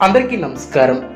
అందరికీ నమస్కారం.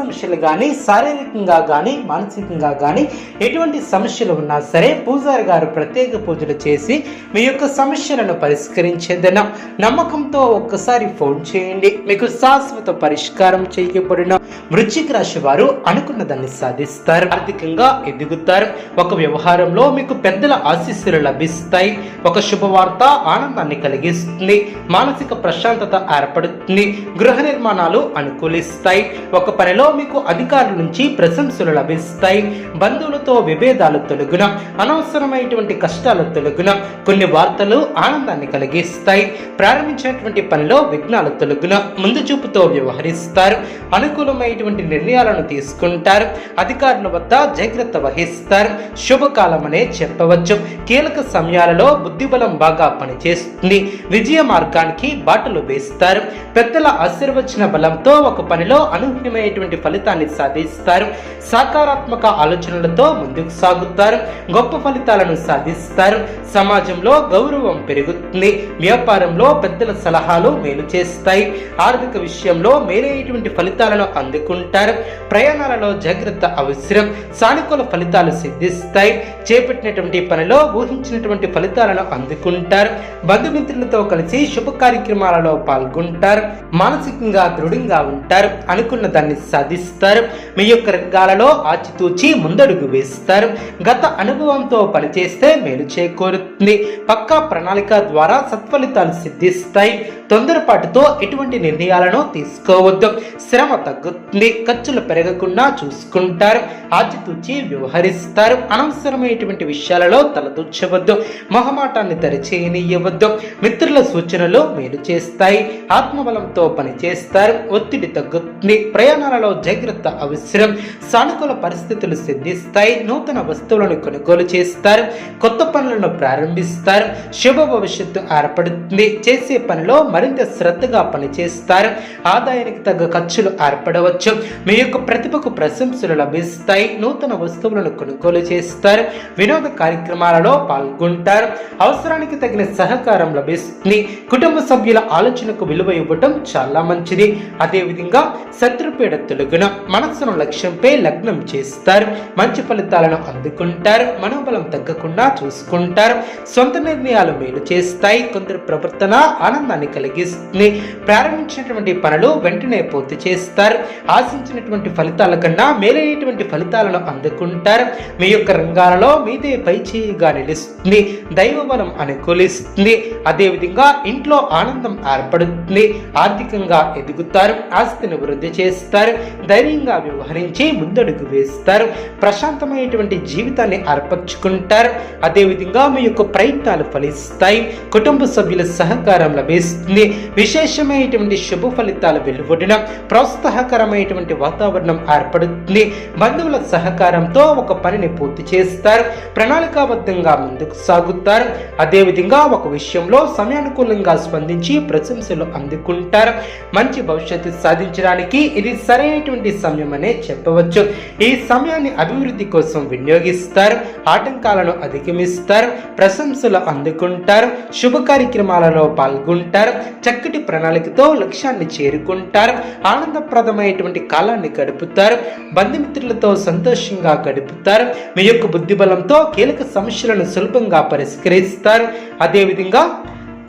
సమస్యలు కానీ శారీరకంగా కానీ మానసికంగా కానీ ఎటువంటి సమస్యలు ఉన్నా సరే పూజారి గారు ప్రత్యేక పూజలు చేసి మీ యొక్క సమస్యలను పరిష్కరించేదన. నమ్మకంతో ఒక్కసారి ఫోన్ చేయండి. మీకు శాశ్వత పరిష్కారం చేయబడిన వృశ్చిక రాశి వారు అనుకున్న దాన్ని సాధిస్తారు. ఆర్థికంగా ఎదుగుతారు. ఒక వ్యవహారంలో మీకు పెద్దల ఆశీస్సులు లభిస్తాయి. ఒక శుభవార్త ఆనందాన్ని కలిగిస్తుంది. మానసిక ప్రశాంతత ఏర్పడుతుంది. గృహ నిర్మాణాలు అనుకూలిస్తాయి. ఒక పనిలో మీకు అధికారుల నుంచి ప్రశంసలు లభిస్తాయి. బంధువులతో విభేదాలు తొలగున అనవసరమైనటువంటి కష్టాలు తొలగున కొన్ని వార్తలు ఆనందాన్ని కలిగిస్తాయి. ప్రారంభించినటువంటి పనిలో విఘ్నాలు తొలగున ముందు చూపుతో వ్యవహరిస్తారు. అనుకూలమైనటువంటి నిర్ణయాలను తీసుకుంటారు. అధికారుల వద్ద జాగ్రత్త వహిస్తారు. శుభకాలం అనే చెప్పవచ్చు. కీలక సమయాలలో బుద్ధిబలం బాగా పనిచేస్తుంది. విజయ మార్గానికి బాటలు వేస్తారు. పెద్దల ఆశీర్వచన బలంతో ఒక పనిలో అనూహ్యమైనటువంటి ఫలితాన్ని సాధిస్తారు. సకారాత్మక ఆలోచనలతో ముందుకు సాగుతారు. గొప్ప ఫలితాలను సాధిస్తారు. సమాజంలో గౌరవం పెరుగుతుంది. వ్యాపారంలో పెద్దల సలహాలు మేలు చేస్తాయి. ఆర్థిక విషయంలో మేలైనటువంటి ఫలితాలను అందుకుంటారు. ప్రయాణాలలో జాగ్రత్త అవసరం. సానుకూల ఫలితాలు సిద్ధిస్తాయి. చేపట్టినటువంటి పనిలో ఊహించినటువంటి ఫలితాలను అందుకుంటారు. బంధుమిత్రులతో కలిసి శుభ కార్యక్రమాలలో పాల్గొంటారు. మానసికంగా దృఢంగా ఉంటారు. అనుకున్న దాన్ని సాధిస్తారు మీ యొక్క రంగాలలో ఆచితూచి ముందడుగు వేస్తారు. గత అనుభవంతో పనిచేస్తే మేలు చేకూరుతుంది. పక్కా ప్రణాళిక ద్వారా సత్ఫలితాలు సిద్ధిస్తాయి. తొందరపాటుతో ఎటువంటి నిర్ణయాలను తీసుకోవద్దు. శ్రమ తగ్గుతుంది ఖర్చులు పెరగకుండా చూసుకుంటారు ఆచితూచి వ్యవహరిస్తారు. అనవసరమైనటువంటి విషయాలలో తలదూర్చవద్దు మొహమాటాన్ని దరిచేయనీయవద్దు మిత్రుల సూచనలు మేలు చేస్తాయి ఆత్మబలంతో పనిచేస్తారు ఒత్తిడి తగ్గుతుంది ప్రయాణాలలో జాగ్రత్త అవసరం సానుకూల పరిస్థితులు సిద్ధిస్తాయి నూతన వస్తువులను కొనుగోలు చేస్తారు కొత్త పనులను ప్రారంభిస్తారు శుభ భవిష్యత్తు ఏర్పడుతుంది చేసే పనిలో మరింత శ్రద్ధగా పనిచేస్తారు. ఆదాయానికి తగ్గ ఖర్చులు ఏర్పడవచ్చు. మీ యొక్క ప్రతిభకు ప్రశంసలు లభిస్తాయి. నూతన వస్తువులను కొనుగోలు చేస్తారు. వినోద కార్యక్రమాలలో పాల్గొంటారు. అవసరానికి తగిన సహకారం లభిస్తుంది. కుటుంబ సభ్యుల ఆలోచనకు విలువ ఇవ్వటం చాలా మంచిది. అదేవిధంగా శత్రుపీడ తొలగిన మనస్సును లక్ష్యంపై లగ్నం చేస్తారు. మంచి ఫలితాలను అందుకుంటారు. మనోబలం తగ్గకుండా చూసుకుంటారు. సొంత నిర్ణయాలు మేలు చేస్తాయి. కొందరు ప్రవర్తన ఆనందాన్ని కలిగి ని ప్రారంభించినటువంటి పనులు వెంటనే పూర్తి చేస్తారు. ఆశించినటువంటి ఫలితాల కన్నా మేలైనటువంటి ఫలితాలను అందుకుంటారు. మీ యొక్క రంగాలలో మీదే పైచేయిగా నిలుస్తుంది. దైవ బలం అనుకూలిస్తుంది. అదేవిధంగా ఇంట్లో ఆనందం ఏర్పడుతుంది. ఆర్థికంగా ఎదుగుతారు. ఆస్తిని వృద్ధి చేస్తారు. ధైర్యంగా వ్యవహరించి ముందడుగు వేస్తారు. ప్రశాంతమైనటువంటి జీవితాన్ని ఏర్పరచుకుంటారు. అదేవిధంగా మీ యొక్క ప్రయత్నాలు ఫలిస్తాయి. కుటుంబ సభ్యుల సహకారం లభిస్తుంది. విశేషమైనటువంటి శుభ ఫలితాలు వెలువడిన ప్రోత్సాహకరమైనటువంటి వాతావరణం ఏర్పడుతుంది. బంధువుల సహకారంతో ఒక పనిని పూర్తి చేస్తారు. ప్రణాళికాబద్ధంగా ముందుకు సాగుతారు. అదేవిధంగా ఒక విషయంలో సమయానుకూలంగా స్పందించి ప్రశంసలు అందుకుంటారు. మంచి భవిష్యత్తు సాధించడానికి ఇది సరైనటువంటి సమయం అనే చెప్పవచ్చు. ఈ సమయాన్ని అభివృద్ధి కోసం వినియోగిస్తారు. ఆటంకాలను అధిగమిస్తారు. ప్రశంసలు అందుకుంటారు. శుభ కార్యక్రమాలలో పాల్గొంటారు. చక్కటి ప్రణాళికతో లక్ష్యాన్ని చేరుకుంటారు. ఆనందప్రదమైనటువంటి కాలాన్ని గడుపుతారు. బంధుమిత్రులతో సంతోషంగా గడుపుతారు. మీ యొక్క బుద్ధిబలంతో కీలక సమస్యలను సులభంగా పరిష్కరిస్తారు. అదేవిధంగా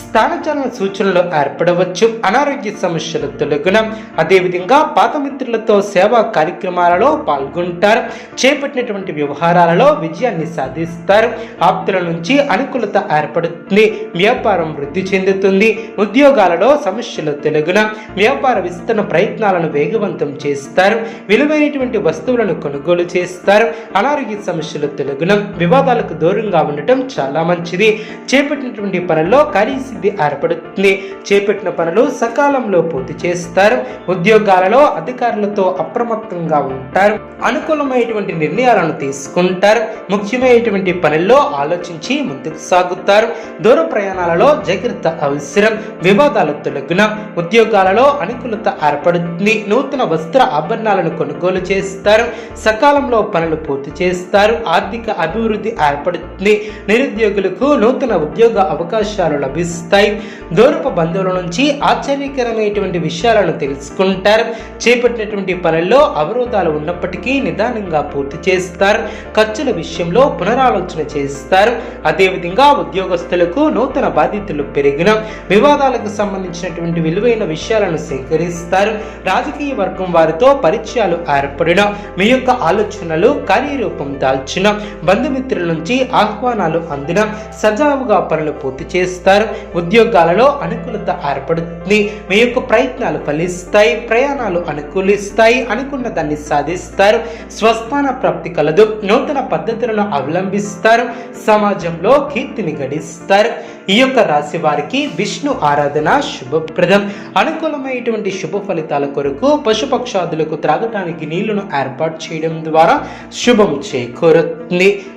స్థానచలన సూచనలు ఏర్పడవచ్చు. అనారోగ్య సమస్యలు తొలగున అదేవిధంగా పాత మిత్రులతో సేవా కార్యక్రమాలలో పాల్గొంటారు. చేపట్టినటువంటి వ్యవహారాలలో విజయాన్ని సాధిస్తారు. ఆప్తుల నుంచి అనుకూలత ఏర్పడుతుంది. వ్యాపారం వృద్ధి చెందుతుంది. ఉద్యోగాలలో సమస్యలు తొలగిన వ్యాపార విస్తరణ ప్రయత్నాలను వేగవంతం చేస్తారు. విలువైనటువంటి వస్తువులను కొనుగోలు చేస్తారు. అనారోగ్య సమస్యలు తొలగిన వివాదాలకు దూరంగా ఉండటం చాలా మంచిది. చేపట్టినటువంటి పనుల్లో కార్య కార్యసిద్ధి ఏర్పడుతుంది చేపట్టిన పనులు సకాలంలో పూర్తి చేస్తారు. ఉద్యోగాలలో అధికారులతో అప్రమత్తంగా ఉంటారు. అనుకూలమైనటువంటి నిర్ణయాలను తీసుకుంటారు. ముఖ్యమైనటువంటి పనుల్లో ఆలోచించి ముందుకు సాగుతారు. దూర ప్రయాణాలలో జాగ్రత్త అవసరం. వివాదాలు తొలగిన ఉద్యోగాలలో అనుకూలత ఏర్పడుతుంది. నూతన వస్త్ర ఆభరణాలను కొనుగోలు చేస్తారు. సకాలంలో పనులు పూర్తి చేస్తారు. ఆర్థిక అభివృద్ధి ఏర్పడుతుంది. నిరుద్యోగులకు నూతన ఉద్యోగ అవకాశాలు లభిస్తాయి దూరపు బంధువుల నుంచి ఆశ్చర్యకరమైనటువంటి విషయాలను తెలుసుకుంటారు. చేపట్టినటువంటి పనుల్లో అవరోధాలు ఉన్నప్పటికీ నిదానంగా పూర్తి చేస్తారు. ఖర్చుల విషయంలో పునరాలోచన చేస్తారు. అదేవిధంగా ఉద్యోగస్తులకు నూతన బాధ్యతలు పెరిగిన వివాదాలకు సంబంధించినటువంటి విలువైన విషయాలను సేకరిస్తారు. రాజకీయ వర్గం వారితో పరిచయాలు ఏర్పడిన మీ యొక్క ఆలోచనలు కార్యరూపం దాల్చిన బంధుమిత్రుల నుంచి ఆహ్వానాలు అందిన సజావుగా పనులు పూర్తి చేస్తారు. ఉద్యోగాలలో అనుకూలత ఏర్పడుతుంది. మీ యొక్క ప్రయత్నాలు ఫలిస్తాయి ప్రయాణాలు అనుకూలిస్తాయి అనుకున్న దాన్ని సాధిస్తారు. స్వస్థాన ప్రాప్తి కలదు నూతన పద్ధతులను అవలంబిస్తారు సమాజంలో కీర్తిని గడిస్తారు. ఈ యొక్క రాశి వారికి విష్ణు ఆరాధన శుభప్రదం. అనుకూలమైనటువంటి శుభ ఫలితాల కొరకు పశుపక్షాదులకు త్రాగటానికి నీళ్ళను ఏర్పాటు చేయడం ద్వారా శుభం చేకూరుతుంది.